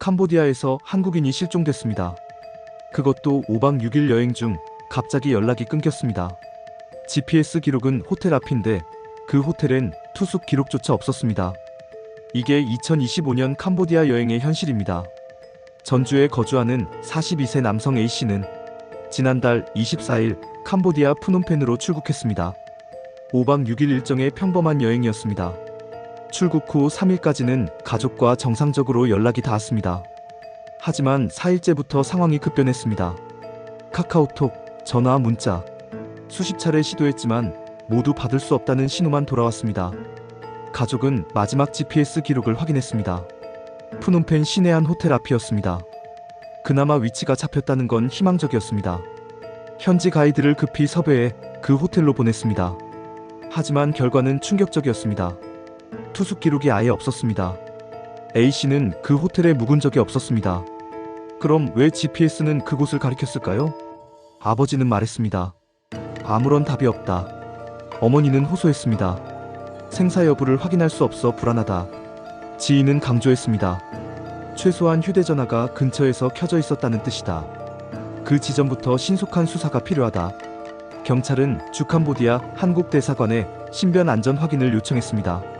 캄보디아에서 한국인이 실종됐습니다. 그것도 5박 6일 여행 중 갑자기 연락이 끊겼습니다. GPS 기록은 호텔 앞인데 그 호텔엔 투숙 기록조차 없었습니다. 이게 2025년 캄보디아 여행의 현실입니다. 전주에 거주하는 42세 남성 A씨는 지난달 24일 캄보디아 푸놈펜으로 출국했습니다. 5박 6일 일정의 평범한 여행이었습니다. 출국 후 3일까지는 가족과 정상적으로 연락이 닿았습니다. 하지만 4일째부터 상황이 급변했습니다. 카카오톡, 전화, 문자 수십 차례 시도했지만 모두 받을 수 없다는 신호만 돌아왔습니다. 가족은 마지막 GPS 기록을 확인했습니다. 푸놈펜 시내 한 호텔 앞이었습니다. 그나마 위치가 잡혔다는 건 희망적이었습니다. 현지 가이드를 급히 섭외해 그 호텔로 보냈습니다. 하지만 결과는 충격적이었습니다. 투숙 기록이 아예 없었습니다. A씨는 그 호텔에 묵은 적이 없었습니다. 그럼 왜 GPS는 그곳을 가리켰을까요? 아버지는 말했습니다. 아무런 답이 없다. 어머니는 호소했습니다. 생사 여부를 확인할 수 없어 불안하다. 지인은 강조했습니다. 최소한 휴대전화가 근처에서 켜져 있었다는 뜻이다. 그 지점부터 신속한 수사가 필요하다. 경찰은 주캄보디아 한국 대사관에 신변 안전 확인을 요청했습니다.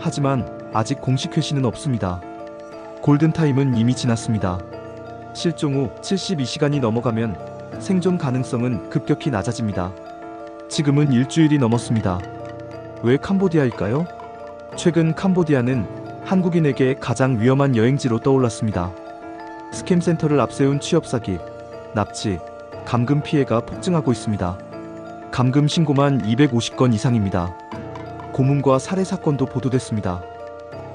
하지만 아직 공식 회신은 없습니다. 골든타임은 이미 지났습니다. 실종 후 72시간이 넘어가면 생존 가능성은 급격히 낮아집니다. 지금은 일주일이 넘었습니다. 왜 캄보디아일까요? 최근 캄보디아는 한국인에게 가장 위험한 여행지로 떠올랐습니다. 스캠 센터를 앞세운 취업 사기, 납치, 감금 피해가 폭증하고 있습니다. 감금 신고만 250건 이상입니다. 고문과 살해 사건도 보도됐습니다.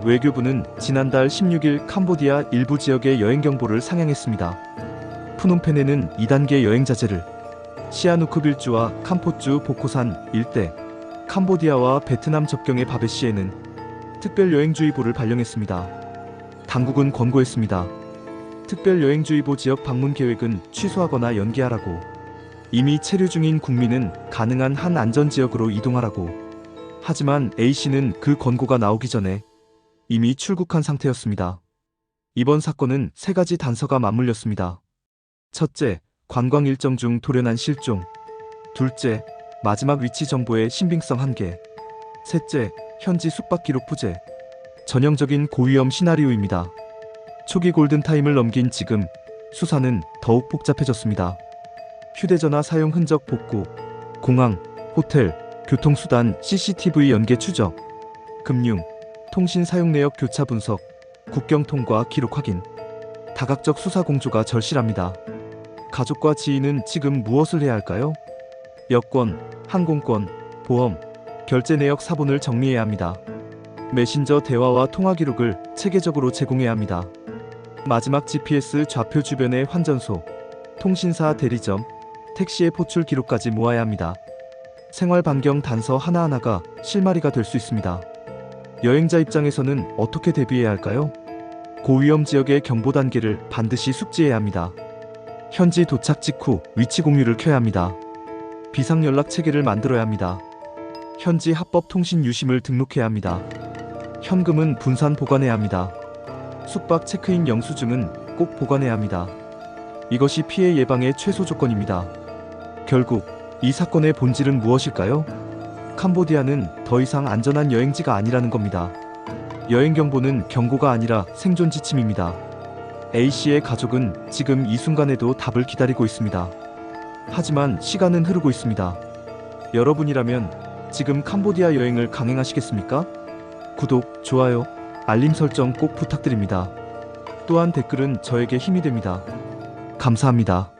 외교부는 지난달 16일 캄보디아 일부 지역의 여행 경보를 상향했습니다. 푸놈펜에는 2단계 여행 자제를, 시아누크 빌주와 캄포주 보코산 일대, 캄보디아와 베트남 접경의 바베시에는 특별 여행주의보를 발령했습니다. 당국은 권고했습니다. 특별 여행주의보 지역 방문 계획은 취소하거나 연기하라고. 이미 체류 중인 국민은 가능한 한 안전 지역으로 이동하라고. 하지만 A씨는 그 권고가 나오기 전에 이미 출국한 상태였습니다. 이번 사건은 세 가지 단서가 맞물렸습니다. 첫째, 관광 일정 중 돌연한 실종. 둘째, 마지막 위치 정보의 신빙성 한계. 셋째, 현지 숙박 기록 부재. 전형적인 고위험 시나리오입니다. 초기 골든타임을 넘긴 지금 수사는 더욱 복잡해졌습니다. 휴대전화 사용 흔적 복구, 공항, 호텔, 교통수단 CCTV 연계 추적, 금융, 통신 사용 내역 교차 분석, 국경 통과 기록 확인. 다각적 수사 공조가 절실합니다. 가족과 지인은 지금 무엇을 해야 할까요? 여권, 항공권, 보험, 결제 내역 사본을 정리해야 합니다. 메신저 대화와 통화 기록을 체계적으로 제공해야 합니다. 마지막 GPS 좌표 주변의 환전소, 통신사 대리점, 택시의 포출 기록까지 모아야 합니다. 생활 반경 단서 하나하나가 실마리가 될 수 있습니다. 여행자 입장에서는 어떻게 대비해야 할까요? 고위험 지역의 경보 단계를 반드시 숙지해야 합니다. 현지 도착 직후 위치 공유를 켜야 합니다. 비상 연락 체계를 만들어야 합니다. 현지 합법 통신 유심을 등록해야 합니다. 현금은 분산 보관해야 합니다. 숙박 체크인 영수증은 꼭 보관해야 합니다. 이것이 피해 예방의 최소 조건입니다. 결국 이 사건의 본질은 무엇일까요? 캄보디아는 더 이상 안전한 여행지가 아니라는 겁니다. 여행 경보는 경고가 아니라 생존 지침입니다. A씨의 가족은 지금 이 순간에도 답을 기다리고 있습니다. 하지만 시간은 흐르고 있습니다. 여러분이라면 지금 캄보디아 여행을 강행하시겠습니까? 구독, 좋아요, 알림 설정 꼭 부탁드립니다. 또한 댓글은 저에게 힘이 됩니다. 감사합니다.